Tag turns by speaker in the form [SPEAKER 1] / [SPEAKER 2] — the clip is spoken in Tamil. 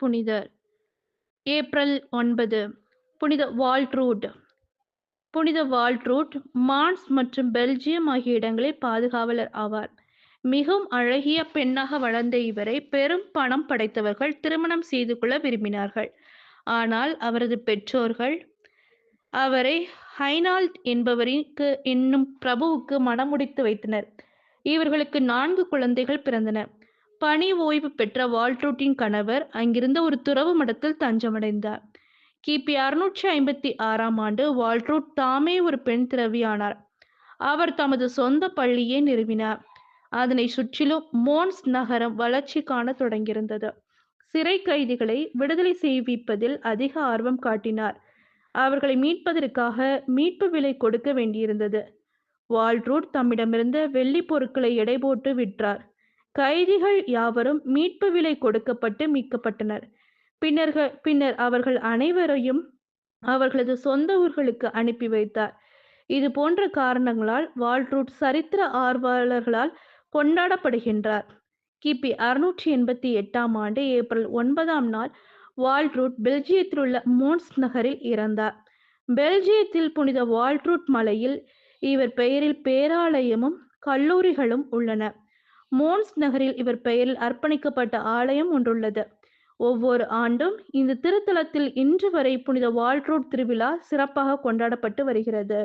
[SPEAKER 1] புனிதர் ஏப்ரல் ஒன்பது புனித வால்ட்ரூட். புனித வால்ட்ரூட் மான்ஸ் மற்றும் பெல்ஜியம் ஆகிய இடங்களில் பாதுகாவலர் ஆவார். மிகவும் அழகிய பெண்ணாக வளர்ந்த இவரை பெரும் பணம் படைத்தவர்கள் திருமணம் செய்து கொள்ள விரும்பினார்கள். ஆனால் அவரது பெற்றோர்கள் அவரை ஹைனால்ட் என்பவருக்கு என்னும் பிரபுவுக்கு மனமுடித்து வைத்தனர். இவர்களுக்கு நான்கு குழந்தைகள் பிறந்தன. பணி ஓய்வு பெற்ற வால்ட்ரூட்டின் கணவர் அங்கிருந்த ஒரு துறவு மடத்தில் தஞ்சமடைந்தார். கிபி அறுநூற்றி ஐம்பத்தி ஆறாம் ஆண்டு வால்ட்ரூட் தாமே ஒரு பெண் திறவியானார். அவர் தமது சொந்த பள்ளியை நிறுவினார். அதனை சுற்றிலும் மோன்ஸ் நகரம் வளர்ச்சி காண தொடங்கியிருந்தது. சிறை கைதிகளை விடுதலை செய்விப்பதில் அதிக ஆர்வம் காட்டினார். அவர்களை மீட்பதற்காக மீட்பு விலை கொடுக்க வேண்டியிருந்தது. வால்ட்ரூட் தம்மிடமிருந்த வெள்ளி பொருட்களை எடை போட்டு விற்றார். கைதிகள் யாவரும் மீட்பு விலை கொடுக்கப்பட்டு மீட்கப்பட்டனர். பின்னர்கள் பின்னர் அவர்கள் அனைவரையும் அவர்களது சொந்த ஊர்களுக்கு அனுப்பி வைத்தார். இது போன்ற காரணங்களால் வால்ட்ரூட் சரித்திர ஆர்வலர்களால் கொண்டாடப்படுகின்றார். கிபி அறுநூற்றி எண்பத்தி எட்டாம் ஆண்டு ஏப்ரல் ஒன்பதாம் நாள் வால்ட்ரூட் பெல்ஜியத்தில் உள்ள மோன்ஸ் நகரில் இறந்தார். பெல்ஜியத்தில் புனித வால்ட்ரூட் மலையில் இவர் பெயரில் பேராலயமும் கல்லூரிகளும் உள்ளன. மோன்ஸ் நகரில் இவர் பெயரில் அர்ப்பணிக்கப்பட்ட ஆலயம் ஒன்றுள்ளது. ஒவ்வொரு ஆண்டும் இந்த திருத்தலத்தில் இன்று வரை புனித வால்ட்ரூட் திருவிழா சிறப்பாக கொண்டாடப்பட்டு வருகிறது.